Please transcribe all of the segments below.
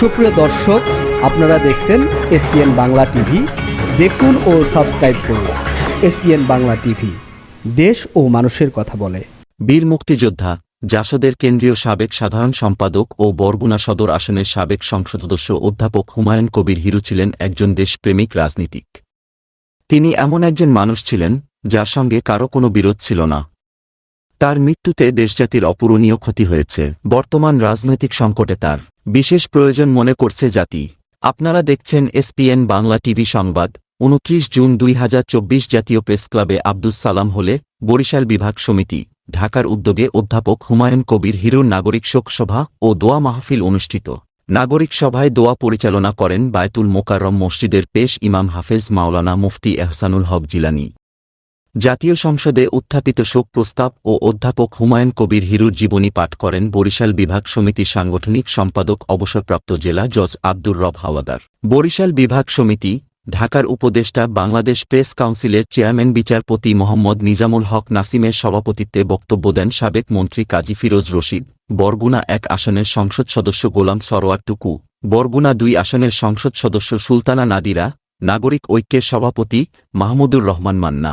সুপ্রিয় দর্শক, আপনারা দেখছেন এসপিএন বাংলা টিভি। দেখুন ও সাবস্ক্রাইব করুন এসপিএন বাংলা টিভি। দেশ ও মানুষের কথা বলে। বীর মুক্তিযোদ্ধা, জাসদের কেন্দ্রীয় সাবেক সাধারণ সম্পাদক ও বরগুনা সদর আসনের সাবেক সংসদ সদস্য অধ্যাপক হুমায়ুন কবির হিরু ছিলেন একজন দেশপ্রেমিক রাজনীতিক। তিনি এমন একজন মানুষ ছিলেন, যার সঙ্গে কারও কোনো বিরোধ ছিল না। তার মৃত্যুতে দেশজাতির অপূরণীয় ক্ষতি হয়েছে। বর্তমান রাজনৈতিক সংকটে তার বিশেষ প্রয়োজন মনে করছে জাতি। আপনারা দেখছেন এসপিএন বাংলা টিভি সংবাদ, উনত্রিশ জুন দুই হাজার চব্বিশ জাতীয় প্রেস ক্লাবে আব্দুস সালাম হলে বরিশাল বিভাগ সমিতি, ঢাকার উদ্যোগে অধ্যাপক হুমায়ুন কবির হিরুর নাগরিক শোকসভা ও দোয়া মাহফিল অনুষ্ঠিত। নাগরিক সভায় দোয়া পরিচালনা করেন বায়তুল মোকাররম মসজিদের পেশ ইমাম হাফেজ মাওলানা মুফতি এহসানুল হক জিলানি। জাতীয় সংসদে উত্থাপিত শোক প্রস্তাব ও অধ্যাপক হুমায়ুন কবির হিরুর জীবনী পাঠ করেন বরিশাল বিভাগ সমিতি সাংগঠনিক সম্পাদক অবসরপ্রাপ্ত জেলা জজ আব্দুর রব হাওয়াদার। বরিশাল বিভাগ সমিতি, ঢাকার উপদেষ্টা বাংলাদেশ প্রেস কাউন্সিলের চেয়ারম্যান বিচারপতি মোহাম্মদ নিজামুল হক নাসিমের সভাপতিত্বে বক্তব্য দেন সাবেক মন্ত্রী কাজী ফিরোজ রশিদ। বরগুনা এক আসনের সংসদ সদস্য গোলাম সরোয়ার টুকু। বরগুনা দুই আসনের সংসদ সদস্য সুলতানা নাদিরা। নাগরিক ঐক্যের সভাপতি মাহমুদুর রহমান মান্না।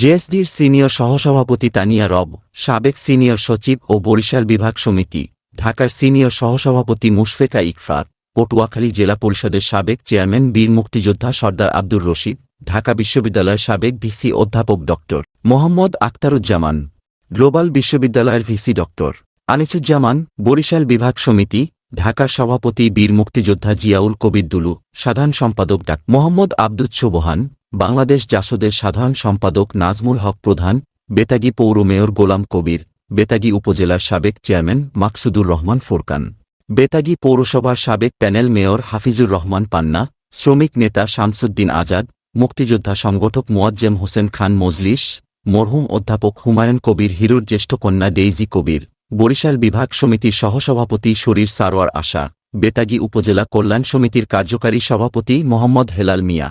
জেএসডির সিনিয়র সহসভাপতি তানিয়া রব, সাবেক সিনিয়র সচিব ও বরিশাল বিভাগ সমিতি, ঢাকার সিনিয়র সহসভাপতি মুশফেকা ইকফার পটুয়াখালী জেলা পরিষদের সাবেক চেয়ারম্যান বীর মুক্তিযোদ্ধা সর্দার আব্দুর রশিদ, ঢাকা বিশ্ববিদ্যালয়ের সাবেক ভিসি অধ্যাপক ড। মোহাম্মদ আক্তারুজ্জামান গ্লোবাল বিশ্ববিদ্যালয়ের ভিসি ড। আনিসুজ্জামান, বরিশাল বিভাগ সমিতি ঢাকার সভাপতি বীর মুক্তিযোদ্ধা জিয়াউল কবির দুলু, সাধারণ সম্পাদক ডাক মোহাম্মদ আব্দুজ সোবহান বাংলাদেশ জাসদের সাধারণ সম্পাদক নাজমুল হক প্রধান, বেতাগী পৌর মেয়র গোলাম কবির, বেতাগী উপজেলার সাবেক চেয়ারম্যান মাকসুদুর রহমান ফোরকান, বেতাগী পৌরসভার সাবেক প্যানেল মেয়র হাফিজুর রহমান পান্না, শ্রমিক নেতা শামসুদ্দিন আজাদ, মুক্তিযোদ্ধা সংগঠক মোয়াজ্জেম হোসেন খান মজলিস, মরহুম অধ্যাপক হুমায়ুন কবির, হিরুর জ্যেষ্ঠ কন্যা ডেইজি কবির। বরিশাল বিভাগ সমিতির সহসভাপতি শরীর সারোয়ার আশা, বেতাগী উপজেলা কল্যাণ সমিতির কার্যকারী সভাপতি মোহাম্মদ হেলাল মিয়া।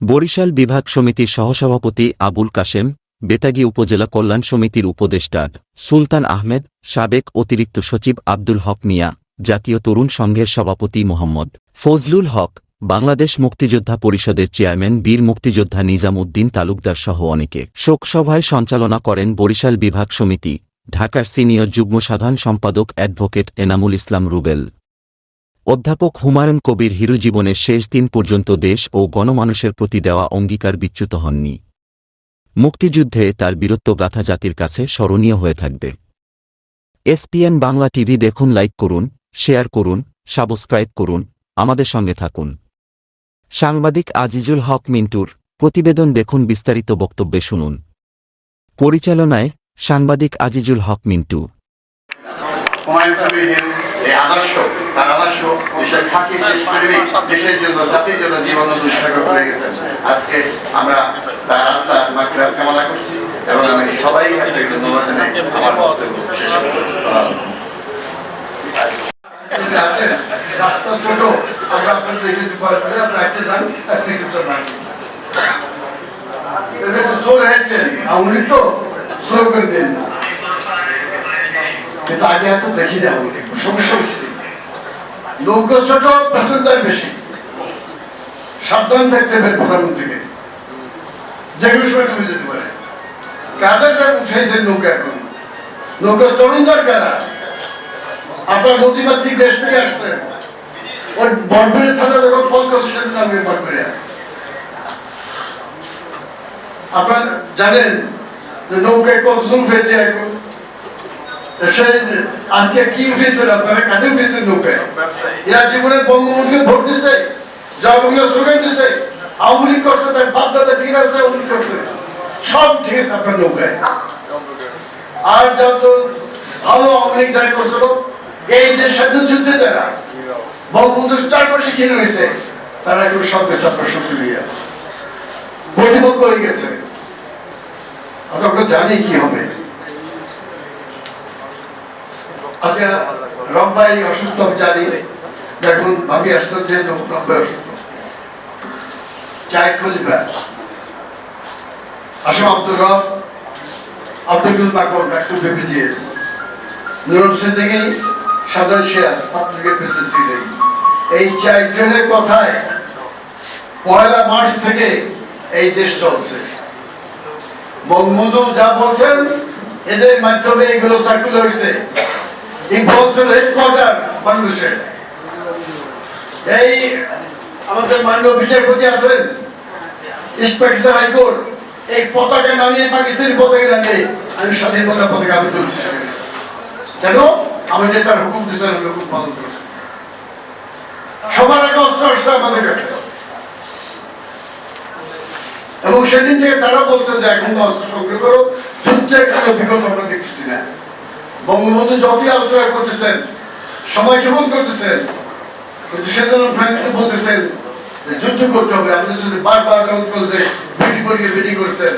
বরিশাল বিভাগ সমিতির সহসভাপতি আবুল কাশেম, বেতাগী উপজেলা কল্যাণ সমিতির উপদেষ্টা সুলতান আহমেদ, সাবেক অতিরিক্ত সচিব আব্দুল হক মিয়া, জাতীয় তরুণ সংঘের সভাপতি মোহাম্মদ ফজলুল হক, বাংলাদেশ মুক্তিযোদ্ধা পরিষদের চেয়ারম্যান বীর মুক্তিযোদ্ধা নিজাম উদ্দিন তালুকদার সহ অনেকে। শোকসভায় সঞ্চালনা করেন বরিশাল বিভাগ সমিতি ঢাকার সিনিয়র যুগ্ম সাধারণ সম্পাদক অ্যাডভোকেট এনামুল ইসলাম রুবেল। অধ্যাপক হুমায়ুন কবির হিরু জীবনের শেষ দিন পর্যন্ত দেশ ও গণমানুষের প্রতি দেওয়া অঙ্গীকার বিচ্যুত হননি। মুক্তিযুদ্ধে তার বীরত্ব গাথা জাতির কাছে স্মরণীয় হয়ে থাকবে। এসপিএন বাংলা টিভি দেখুন, লাইক করুন, শেয়ার করুন, সাবস্ক্রাইব করুন, আমাদের সঙ্গে থাকুন। সাংবাদিক আজিজুল হক মিন্টুর প্রতিবেদন দেখুন বিস্তারিত বক্তব্যে শুনুন। পরিচালনায় সাংবাদিক আজিজুল হক মিন্টু। হুমায়ুন কবিরের এই আদর্শ তার আদর্শ দেশের খাঁটি দেশপ্রেমিক দেশের জন্য জাতির জন্য জীবন উৎসর্গ করে গেছেন আজকে আমরা তার আত্মার মাফিরাত কামনা করছি এবং আমি সবাই ধন্যবাদ জানাই আমার বক্তব্য শেষ রাস্তা ছোট আমরা আপনাদের পরে একটা যান জোর আর উনি তো স্লো করে দেন না। কিন্তু আগে এত দেখি না সমস্যা নৌকো ছোট প্যাসেঞ্জার বেশি। সাবধান থাকতে হবে প্রধানমন্ত্রীকে। যে কোনো সময় ডুবে যেতে পারে। কাদেরটা উঠাইছেন নৌকা এখন? নৌকা চরণ দরকার আপনার নদীমাতৃক দেশ থেকে আসছেন ওর বরবরে থানা যখন ফল করছে সেদিন আমি বরবরে আপনার জানেন নৌকায় কতজন উঠেছে এখন। সে আজকে কি উঠেছেন আপনারা উঠেছেন নৌকায়? এরা জীবনে বঙ্গবন্ধুকে ভোট দিছে স্লোগান দিছে আওয়ামী লীগ করছে তার বাপ দাদা ঠিক আছে আওয়ামী লীগ করছে। সব ঠিক আছে আপনার নৌকায়। আর যত ভালো আওয়ামী লীগ যারা করছিল এই যে স্বাধীন যুদ্ধে যারা বঙ্গবন্ধু চারপাশে ঘিরে রয়েছে তারা কেউ সব আপনার দিয়ে প্রতিপক্ষ হয়ে গেছে। অথবা আমরা জানি কি হবে। আজকে রব্বাই অসুস্থ জানি। এখন ভাবি যেহেতু রব্বাই অসুস্থ। খুঁজবে ASM Abdur Rab, Abdul Bakar doctor BPGS. Nurul Hossain share ছাত্রলীগের প্রেসিডেন্ট সেক্রেটারি এই কথায় পয়লা মার্চ থেকে এই দেশ চলছে। বঙ্গবন্ধু যা বলছেন, এদের মাধ্যমে এগুলো সার্কুল হয়েছে ইকবাল হেডকোয়ার্টার বাংলাদেশের এই আমাদের মাননীয় বিচারপতি আছেন, ইন্সপেক্টর হাইকোর্ট। এই পতাকা নামিয়ে পাকিস্তানি পতাকা নামিয়ে আমি স্বাধীনতা পতাকা আমি তুলছি। কেন? আমি নেতার হুকুম দিয়েছেন, আমি হুকুম পালন করছি। সবার আগে অস্ত্র অস্ত্র আমাদের কাছে। এবং সেদিন থেকে তারা বলছে যে, এখন অস্ত্র সংগ্রহ করো। যুদ্ধের কোনো বিগত আমরা দেখছি না। বঙ্গবন্ধু যতই আলোচনা করতেছেন সময় কেমন করতেছেন কিন্তু সেজন্য ফ্রাঙ্কলি বলতেছেন যে, যুদ্ধ করতে হবে। আপনি যদি বারবার করছে বিটি করিয়ে বিটি করছেন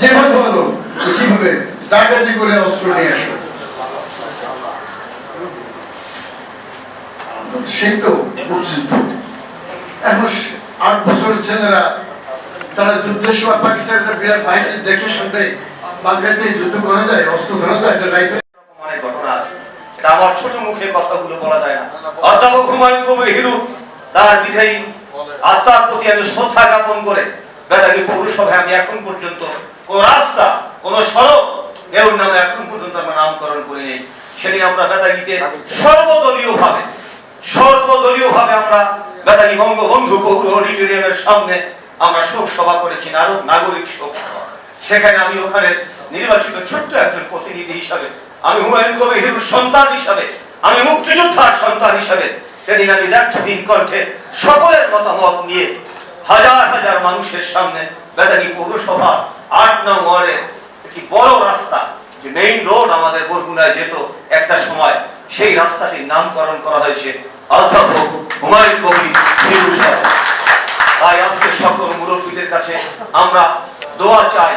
যেভাবে তো কীভাবে ডাকাতি করে অস্ত্র নিয়ে আসো। সেই তো। এখন আট বছরের ছেলেরা তারা যুদ্ধের সময় পাকিস্তানের বিরাট বাহিনী দেখে শুনবে বাংলাদেশে যুদ্ধ করা যায়, অস্ত্র ধরা যায়, এটা রাইফেল আমার ছোট মুখে কথাগুলো বলা যায় না। অধ্যাপক হুমায়ুন কবির হিরু, তার আত্মার প্রতি আমি শ্রদ্ধা জ্ঞাপন করে পৌরসভায় আমি এখন পর্যন্ত কোন রাস্তা, কোন সড়ক এর নামে এখন পর্যন্ত আমরা নামকরণ করি নেই সেদিন আমরা সর্বদলীয় ভাবে সর্বদলীয় ভাবে আমরা বেদাগী বঙ্গবন্ধু পৌর অডিটোরিয়ামের সামনে আমরা শোক সভা করেছি নাগরিক শোক সভা। সেখানে আমি ওখানে নির্বাচিত ছোট্ট একজন প্রতিনিধি হিসাবে, আমি হুমায়ুন কবির সন্তান হিসাবে, আমি মুক্তিযোদ্ধার সন্তান হিসাবে, সেদিন আমি ব্যর্থহীন কণ্ঠে সকলের মতামত নিয়ে হাজার হাজার মানুষের সামনে বেদাগী পৌরসভা আট নং ওয়ার্ডে একটি বড় রাস্তা, যে মেইন রোড আমাদের বরগুনায় যেত একটা সময়, সেই রাস্তাটির নামকরণ করা হয়েছে অধ্যাপক হুমায়ুন কবির তাই আজকে সকল মুরব্বীদের কাছে আমরা দোয়া চাই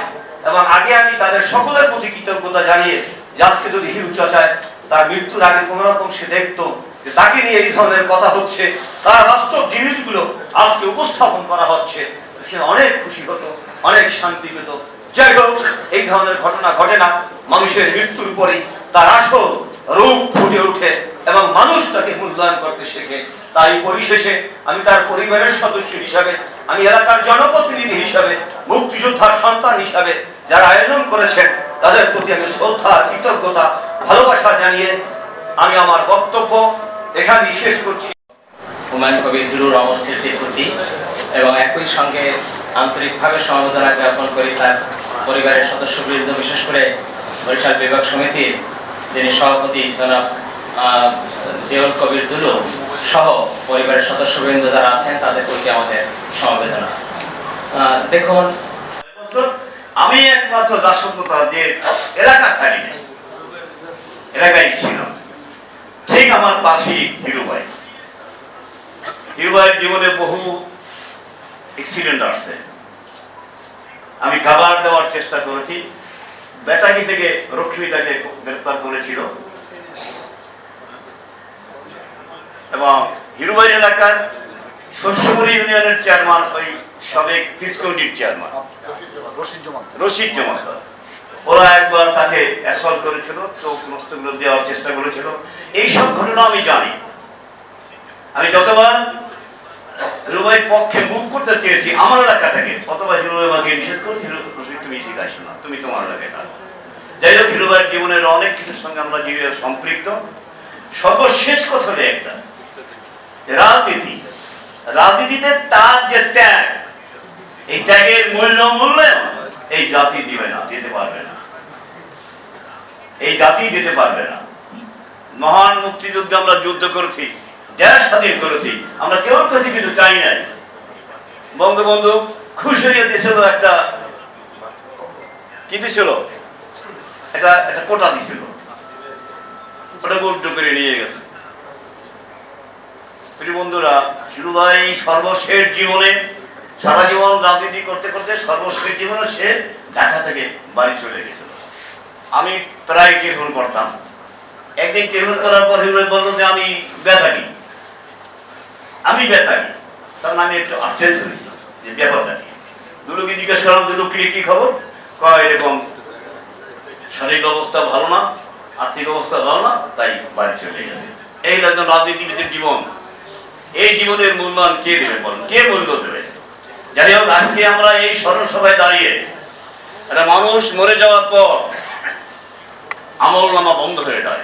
এবং আগে আমি তাদের সকলের প্রতি কৃতজ্ঞতা জানিয়ে যে আজকে যদি হিরু চাচায় তার মৃত্যুর আগে কোন রকম সে দেখতো যে তাকে নিয়ে এই ধরনের কথা হচ্ছে, তার বাস্তব জিনিসগুলো আজকে উপস্থাপন করা হচ্ছে, সে অনেক খুশি হতো, অনেক শান্তি পেত। যাই হোক, এই ধরনের ঘটনা ঘটে না, মানুষের মৃত্যুর পরেই তার আসল রূপ ফুটে ওঠে এবং মানুষ তাকে মূল্যায়ন করতে শেখে। তাই পরিশেষে আমি তার পরিবারের সদস্য হিসাবে, আমি এলাকার জনপ্রতিনিধি হিসাবে, মুক্তিযোদ্ধার সন্তান হিসাবে যারা আয়োজন করেছেন, তাদের প্রতি আমি শ্রদ্ধা, কৃতজ্ঞতা, ভালোবাসা জানিয়ে আমি আমার বক্তব্য এখানেই শেষ করছি। হুমায়ুন কবির হিরুর অমর স্মৃতির প্রতি এবং একই সঙ্গে আন্তরিকভাবে সমবেদনা জ্ঞাপন করি তার পরিবারের সদস্যবৃন্দ, বিশেষ করে বরিশাল বিভাগ সমিতির যিনি সভাপতি জনাব জিয়ল কবির দুলু। সহ পরিবারের সদস্যবৃন্দ যারা আছেন, তাদের প্রতি আমাদের সমবেদনা। দেখুন, আমি একমাত্র দাসত্বতা যে এলাকা ছাড়ি এলাকায় ছিল ঠিক আমার পাশেই হিরুভাই হিরুভাইয়ের জীবনে বহু অ্যাক্সিডেন্ট আসছে। আমি খাবার দেওয়ার চেষ্টা করেছি। বেতাকি থেকে রক্ষী তাকে গ্রেপ্তার করেছিল। এবং হিরুবাইর এলাকার শস্যপুরি ইউনিয়নের চেয়ারম্যান ওই সাবেক কমিটির চেয়ারম্যান রশিদ জমাদার ওরা একবার তাকে অ্যাসল্ট করেছিল, চোখ নষ্টগুলো দেওয়ার চেষ্টা করেছিল। এই সব ঘটনা আমি জানি। আমি যতবার হিরুবাইয়ের পক্ষে বুক করতে চেয়েছি আমার এলাকা থেকে হিরুবাই আমাকে নিষেধ করেছি রশিদ, তুমি এদিকে আসো না, তুমি তোমার এলাকায় থাকো। যাই হোক হিরুবাইয়ের জীবনের অনেক কিছুর সঙ্গে আমরা জীবনে সম্পৃক্ত। সর্বশেষ কথা হলো একটা। রাজনীতি। রাজনীতিতে তার যে ত্যাগ এই মূল্য এই জাতি দিবে না, দিতে পারবে না। এই জাতি দিতে পারবে না। মহান মুক্তিযুদ্ধে আমরা যুদ্ধ করেছি, দেশ স্বাধীন করেছি, আমরা কেউ কাছে কিন্তু চাই নাই। বঙ্গবন্ধু খুশি হয়ে দিয়েছিল একটা, কি দিছিল? এটা একটা কোটা দিছিল। ওটা বৌদ্ধ করে নিয়ে গেছে। প্রিয় বন্ধুরা শিরুভাই সর্বশেষ জীবনে, সারা জীবন রাজনীতি করতে করতে সর্বশেষ জীবনে সে ঢাকা থেকে বাড়ি চলে গেছিল। আমি প্রায় টেলিফোন করতাম। একদিন টেলিফোন করার পর হিরোই বলল যে, আমি বেতাগি আমি বেতাগি তখন আমি একটু আশ্চর্য হয়েছি যে, ব্যাপারটা কি? দুলোকে জিজ্ঞেস করলাম দুলোকে কি খবর? কয়, এরকম শারীরিক অবস্থা ভালো না, আর্থিক অবস্থা ভালো না, তাই বাড়ি চলে গেছে। এই একজন রাজনীতিবিদের জীবন। এই জীবনের মূল্যায়ন কে দেবে বলুন কে মূল্য দেবে? যাই হোক আজকে আমরা এই স্মরণ সভায় দাঁড়িয়ে একটা মানুষ মরে যাওয়ার পর আমল নামা বন্ধ হয়ে যায়।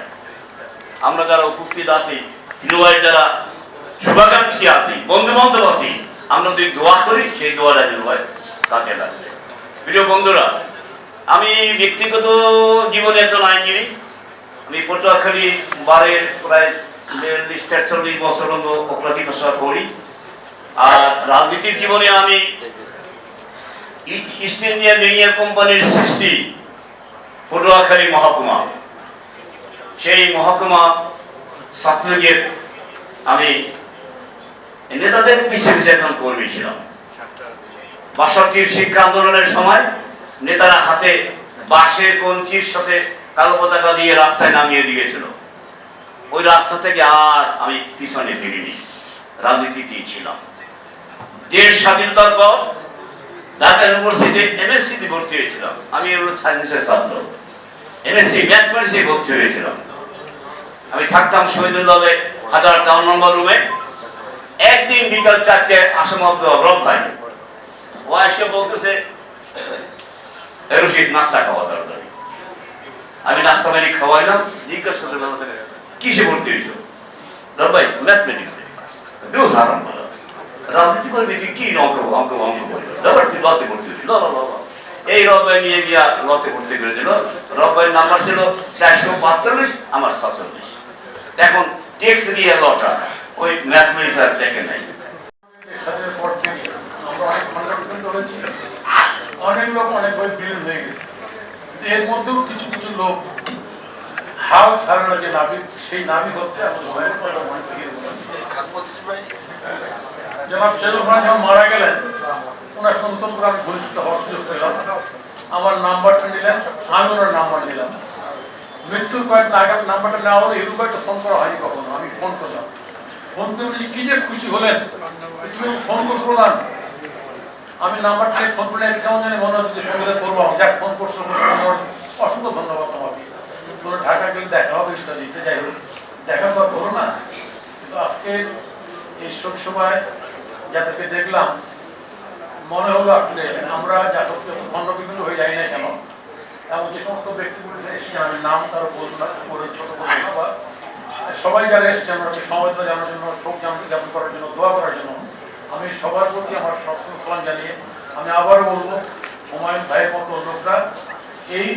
আমরা যারা উপস্থিত আছি হিরোয়াই যারা শুভাকাঙ্ক্ষী আছি বন্ধু বান্ধব আছি, আমরা যদি দোয়া করি, সেই দোয়াটা হিরোয়াই কাজে লাগবে। প্রিয় বন্ধুরা, আমি ব্যক্তিগত জীবনে একজন আইনজীবী। আমি পটুয়াখালী বারের প্রায় বিয়াল্লিশ তেরচল্লিশ বছর অপরাধী পেশা করি। আর রাজনীতির জীবনে আমি ইস্ট ইন্ডিয়া মেরিয়া কোম্পানির সৃষ্টি পটুয়াখালী মহকুমা। সেই মহকুমা ছাত্রলীগের আমি নেতাদের পিছিয়ে পিছিয়ে কর্মী ছিলাম। বাষট্টির শিক্ষা আন্দোলনের সময় নেতারা হাতে বাঁশের কঞ্চির সাথে কালো পতাকা দিয়ে রাস্তায় নামিয়ে দিয়েছিল। ওই রাস্তা থেকে আর আমি পিছনে ফিরিনি। রাজনীতিতেই ছিলাম দেশ স্বাধীনতার পর ঢাকা ইউনিভার্সিটিতে এমএসসিতে ভর্তি হয়েছিলাম। আমি সায়েন্সের ছাত্র। এমএসসি ভর্তি হয়েছিলাম। আমি থাকতাম শহীদুল্লাহে হাজার নম্বর রুমে। একদিন বিকাল চারটে আসাম রব ভাই ও এসে বলতেছে রশিদ, নাস্তা খাওয়া দরকার। আমি নাস্তা বাড়ি খাওয়াইলাম। জিজ্ঞাসা করতে বলছে কিসে ভর্তি হয়েছ? ভাই ম্যাথমেটিক্সে রাজনীতি কি অঙ্ক অঙ্ক অঙ্ক করবি রবার তুই লতে ভর্তি। এই রব্বাই নিয়ে গিয়া লতে ভর্তি করে দিল। রব্বাইয়ের নাম্বার ছিল চারশো পাঁচচল্লিশ আমার ছচল্লিশ। এখন টেক্স দিয়ে লটা, ওই ম্যাথমেটিক্স আর দেখে নাই। অনেক লোক অনেক বিলীন হয়ে গেছে। এর মধ্যেও কিছু কিছু লোক হাল সারানো যে নাবিক সেই নাবিক হচ্ছে জনাব শেরুল খান যখন মারা গেলেন, ওনার সন্তান আমি ঘনিষ্ঠ হওয়ার সুযোগ পেলাম আমার নাম্বারটা নিলেন, আমি ওনার নাম্বার নিলাম। মৃত্যুর কয়েকদিন আগে নাম্বারটা নেওয়া হলো এরকম ফোন করা হয়নি কখনো, আমি ফোন করলাম। ফোন করে কি যে খুশি হলেন? তুমি ফোন করছ প্রধান আমি নাম্বার থেকে ফোন করে কেমন জানি মনে হচ্ছে সঙ্গে করব যাক ফোন করছ, অসংখ্য ধন্যবাদ তোমাকে। কোনো ঢাকা গেলে দেখা হবে, সেটা দিতে যাই হোক। দেখা তো হলো না, কিন্তু আজকে এই শোক সময় যাদেরকে দেখলাম, মনে হলো আসলে আমরা যা সত্যি খণ্ডবিন্দু হয়ে যাই না কেন? এবং যে সমস্ত ব্যক্তিগুলো এসেছে, আমি নাম তারা বলব না করে ছোট বলব না, বা সবাই যারা এসেছেন আমরা সমবেদনা জানার জন্য, শোক জানাতে জ্ঞাপন করার জন্য, দোয়া করার জন্য, আমি সবার প্রতি আমার সবসময় সালাম জানিয়ে, আমি আবারও বলব, হুমায়ুন ভাইয়ের মতো লোকরা, এই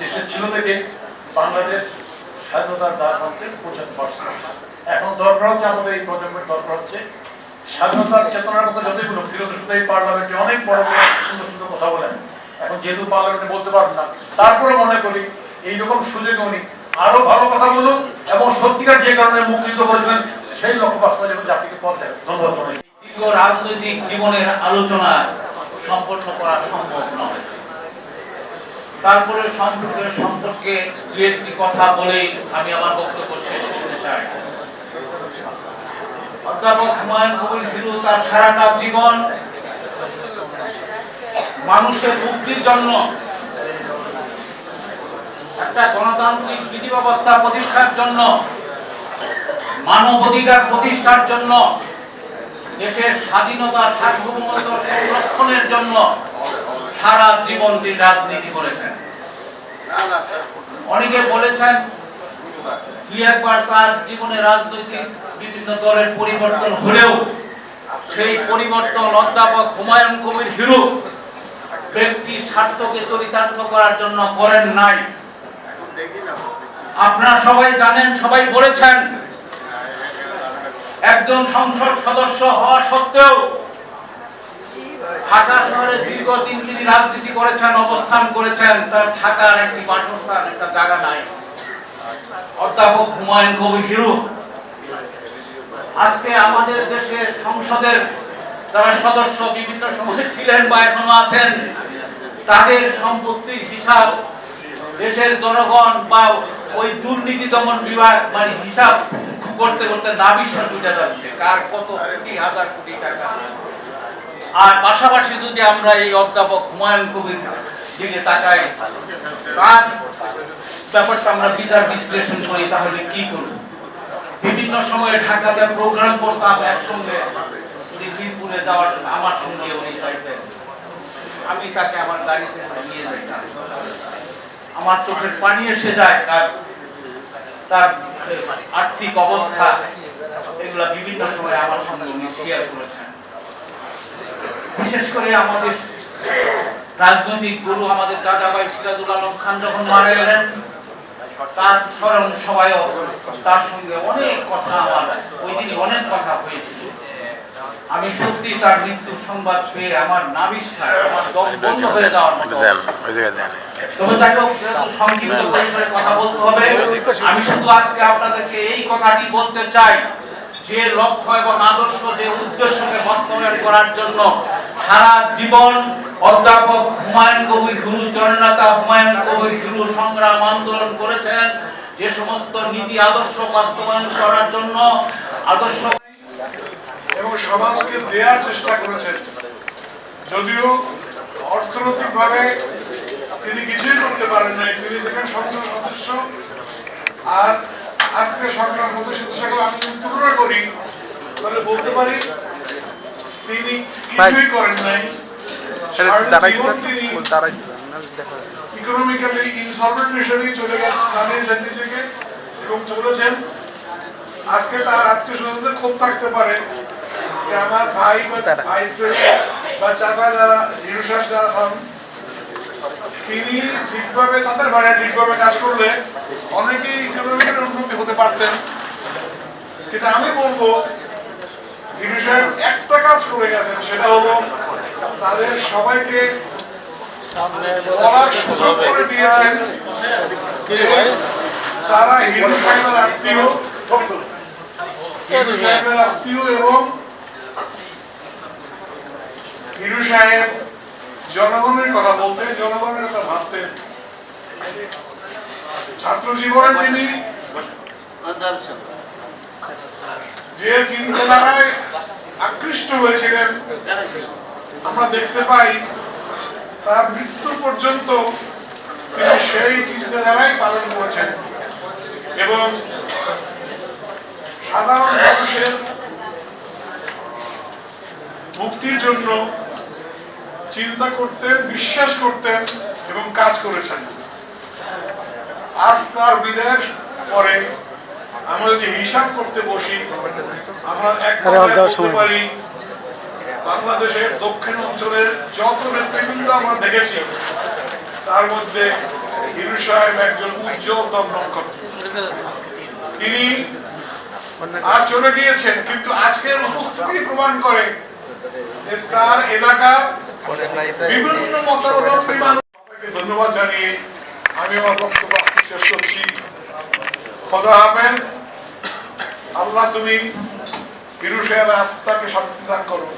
দেশের ছিল থেকে বাংলাদেশ স্বাধীনতার দ্বার প্রান্তে পৌঁছাতে পারছে এখন দরকার হচ্ছে আমাদের এই প্রজন্মের দরকার হচ্ছে স্বাধীনতার চেতনার কথা যতগুলো ফিলোসফি এই পার্লামেন্টে অনেক বড় বড় সুন্দর সুন্দর কথা বলেন। এখন যেহেতু পার্লামেন্টে বলতে পারবেন না তারপরে মনে করি এইরকম সুযোগ উনি আরও ভালো কথা বলুন এবং সত্যিকার যে কারণে মুক্তিযুদ্ধ করেছিলেন সেই লক্ষ্য বাস্তবায়ন যেন জাতিকে পথ দেয় ধন্যবাদ রাজনৈতিক জীবনের আলোচনা সম্পন্ন করা সম্ভব নয়। তারপরে সম্পর্কের সম্পর্কে দু একটি কথা বলেই আমি আমার বক্তব্য শেষ করতে চাই। অধ্যাপক হুমায়ুন কবির হিরু তার সারাটা জীবন মানুষের মুক্তির জন্য একটা গণতান্ত্রিক বিধি ব্যবস্থা প্রতিষ্ঠার জন্য মানব অধিকার প্রতিষ্ঠার জন্য, দেশের স্বাধীনতা সার্বভৌমত্ব সংরক্ষণের জন্য সারা জীবন তিনি রাজনীতি করেছেন। অনেকে বলেছেন দুই একবার তার জীবনে রাজনৈতিক বিভিন্ন দলের পরিবর্তন হলেও সেই পরিবর্তন অধ্যাপক হুমায়ুন কবির হিরু ব্যক্তি স্বার্থকে চরিতার্থ করার জন্য করেন নাই। আপনারা সবাই জানেন, সবাই বলেছেন, একজন সংসদ সদস্য হওয়া সত্ত্বেও ঢাকা শহরে দীর্ঘদিন তিনি রাজনীতি করেছেন, অবস্থান করেছেন, তার ঢাকার একটি বাসস্থান, একটা জায়গা নাই। অধ্যাপক হুমায়ুন কবির হিরু। আজকে আমাদের দেশে সংসদের যারা সদস্য বিভিন্ন সময় ছিলেন বা এখনও আছেন, তাদের সম্পত্তির হিসাব দেশের জনগণ বা ওই দুর্নীতি দমন বিভাগ মানে হিসাব করতে করতে না বিশ্বাস উঠে যাচ্ছে। কার কত কোটি, হাজার কোটি টাকা। আর পাশাপাশি যদি আমরা এই অধ্যাপক হুমায়ুন কবির দিকে তাকাই, তার ব্যাপারটা আমরা বিচার বিশ্লেষণ করি, তাহলে কি করব? বিভিন্ন সময়ে ঢাকাতে প্রোগ্রাম করতাম একসঙ্গে উনি মিরপুরে যাওয়ার আমার সঙ্গে উনি চাইতেন আমি তাকে আমার গাড়িতে নিয়ে যাইতাম। আমার চোখের পানি এসে যায়, তার তার আর্থিক অবস্থা, এগুলা বিভিন্ন সময় আমার সঙ্গে উনি শেয়ার করেছেন। বিশেষ করে আমাদের রাজনৈতিক গুরু আমাদের দাদাভাই সিরাজুল আলম খান যখন মারা গেলেন তার স্মরণ সবাইও তার সঙ্গে অনেক কথা আমার ওই দিনই অনেক কথা হয়েছিল। আমি সত্যি তার মৃত্যুর সংবাদ পেয়ে আমার নাবিশ্বাস আমার দম বন্ধ হয়ে যাওয়ার মতো তবে যাই সংক্ষিপ্ত পরিসরে কথা বলতে হবে আমি শুধু আজকে আপনাদেরকে এই কথাটি বলতে চাই যে লক্ষ্য এবং আদর্শ যে উদ্দেশ্যকে বাস্তবায়ন করার জন্য সারা জীবন অধ্যাপক হুমায়ুন কবির গুরু, জননেতা হুমায়ুন কবির গুরু সংগ্রাম আন্দোলন করেছেন। যে সমস্ত নীতি, আদর্শ বাস্তবায়ন করার জন্য আদর্শ এবং সমাজকে দেওয়ার চেষ্টা করেছেন। যদিও অর্থনৈতিকভাবে তিনি কিছুই করতে পারেন নাই। তিনি সেখানে সংসদ সদস্য। আর আজকে সরকার সদস্য হিসেবে আমি তুলনা করি, তাহলে বলতে পারি তিনি কিছুই করেন নাই সারা জীবন তিনি ইকোনমিক্যালি ইনসলভেন্ট হিসেবেই চলে গেছেন জানিয়েছেন নিজেকে এবং চলেছেন। আজকে তার আত্মীয় স্বজনদের ক্ষোভ থাকতে পারে। যে আমার ভাই ভাই বা চাচা যারা নিরুশ্বাস যারা হন তিনি ঠিকভাবে তাদের বাড়ি ঠিকভাবে কাজ করলে অনেকেই ইকোনমিকের উন্নতি হতে পারতেন। কিন্তু আমি বলব একটা কাজ করে গেছেন সেটা হলো তাদের সবাইকে বলার সুযোগ করে দিয়েছেন। তারা হিন্দু সাহেবের আত্মীয় হিন্দু সাহেবের আত্মীয় এবং হিন্দু সাহেব জনগণের কথা বলতেন জনগণের কথা ভাবতেন। ছাত্র জীবনে তিনি যে চিন্তাধারায় আকৃষ্ট হয়েছিলেন, আমরা দেখতে পাই তার মৃত্যু পর্যন্ত তিনি সেই চিন্তাধারাই পালন করেছেন। এবং সাধারণ মানুষের মুক্তির জন্য চিন্তা করতেন, বিশ্বাস করতেন এবং কাজ করেছেন। আজ তার বিদেশ পরে আমরা যদি হিসাব করতে বসি আমরা এক পারি বাংলাদেশের দক্ষিণ অঞ্চলের যত নেতৃবৃন্দ আমরা দেখেছি তার মধ্যে হিরু সাহেব একজন উজ্জ্বলতম নক্ষত্র তিনি আর চলে গিয়েছেন কিন্তু আজকের উপস্থিতি প্রমাণ করে যে তার এলাকার বিভিন্ন মতাবলম্বী মানুষ ধন্যবাদ জানিয়ে আমি আমার বক্তব্য শেষ করছি। খোদা হাফেজ। আল্লাহ তুমি সাহেবের আত্মাকে শান্তি দান করো।